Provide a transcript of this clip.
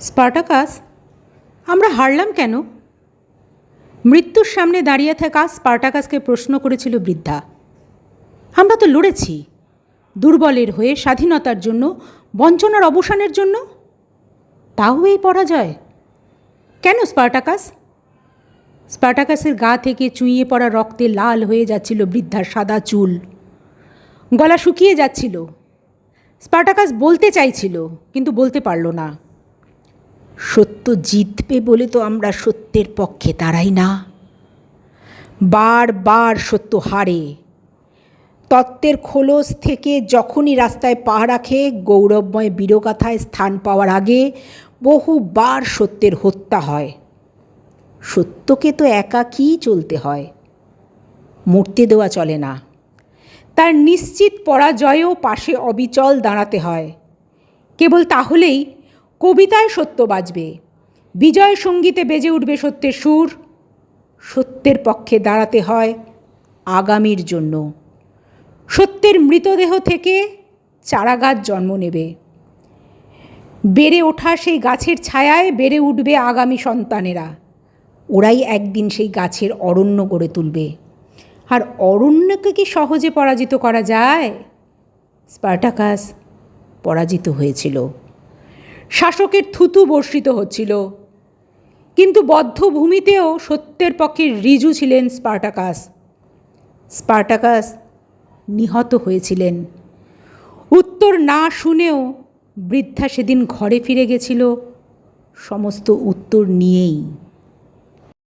Spartacus? আমরা হারলাম কেন? মৃত্যুর সামনে দাঁড়িয়ে থাকা স্পার্টাকাসকে প্রশ্ন করেছিল বৃদ্ধা। আমরা তো লড়েছি, দুর্বলের হয়ে স্বাধীনতার জন্য, বঞ্চনার অবসানের জন্য। তাও এই পরাজয়। কেন স্পার্টাকাস? স্পার্টাকাসের গা থেকে চুইয়ে পড়া রক্তে লাল হয়ে যাচ্ছিল বৃদ্ধার সাদা চুল। গলা শুকিয়ে যাচ্ছিল। স্পার্টাকাস বলতে চাইছিল, কিন্তু বলতে পারল না। সত্য জিতবে বলে তো আমরা সত্যের পক্ষে দাঁড়াই না। বারবার সত্য হারে। তত্ত্বের খোলস থেকে যখনই রাস্তায় পা রাখে, গৌরবময় বীরগাথায় স্থান পাওয়ার আগে বহুবার সত্যের হত্যা হয়। সত্যকে তো একা একাকী চলতে হয়। মরতে দেওয়া চলে না। তার নিশ্চিত পরাজয়েও পাশে অবিচল দাঁড়াতে হয়। কেবল তাহলেই কবিতায় সত্য বাজবে। বিজয় সঙ্গীতে বেজে উঠবে সত্যের সুর। সত্যের পক্ষে দাঁড়াতে হয় আগামীর জন্য। সত্যের মৃতদেহ থেকে চারাগাছ জন্ম নেবে। বেড়ে ওঠা সেই গাছের ছায়ায় বেড়ে উঠবে আগামী সন্তানেরা। ওরাই একদিন সেই গাছের অরণ্য গড়ে তুলবে। আর অরণ্যকে কি সহজে পরাজিত করা যায়? স্পার্টাকাস পরাজিত হয়েছিল। শাসকের থুতু বর্ষিত হচ্ছিল। কিন্তু বদ্ধভূমিতেও সত্যের পক্ষে রিজু ছিলেন স্পার্টাকাস। স্পার্টাকাস নিহত হয়েছিলেন। উত্তর না শুনেও বৃদ্ধা সেদিন ঘরে ফিরে গেছিল, সমস্ত উত্তর নিয়েই।